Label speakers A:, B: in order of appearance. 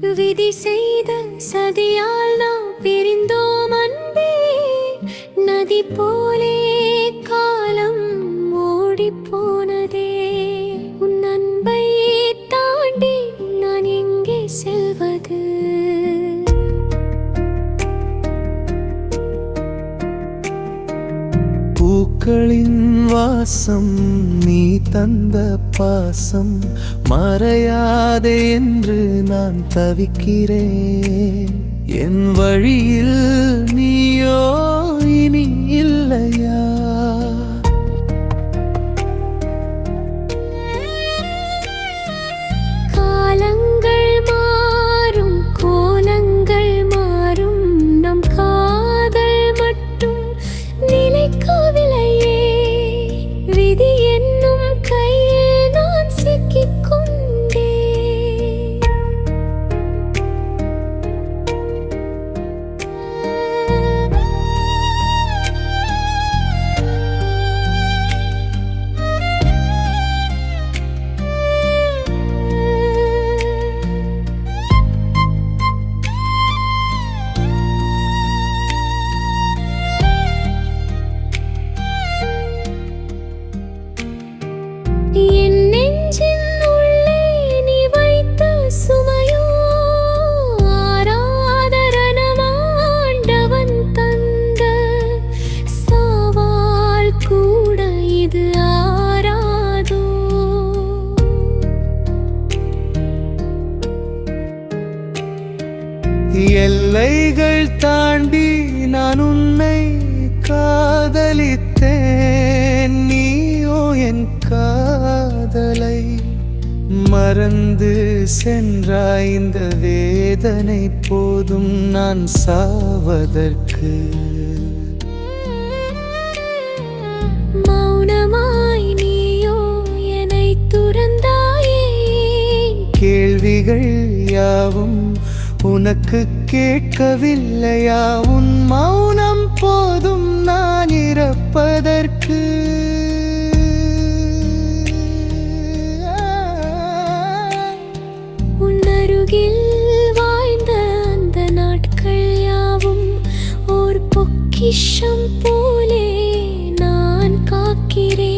A: விதி செய்த சதியால் நாம் பிரிந்தோம் அன்பே. நதி போலே காலம் ஓடிப்போ
B: பூக்களின் வாசம் நீ தந்த பாசம் மறையாதே என்று நான் தவிக்கிறேன். என் வழியில் எல்லைகள் தாண்டி நான் உன்னை காதலித்தேன். நீயோ என் காதலை மறந்து சென்றாய். இந்த வேதனை போதும் நான் சாவதற்கு.
A: மௌனமாய் நீயோ என்னை துறந்தாயே.
B: கேள்விகள் யாவும் உனக்கு கேட்கவில்லையா? உன் மௌனம் போதும் நான் இறப்பதற்கு.
A: உன்னருகில் வாழ்ந்த அந்த நாட்கள் யாவும் ஓர் பொக்கிஷம் போலே நான் காக்கிறேன்.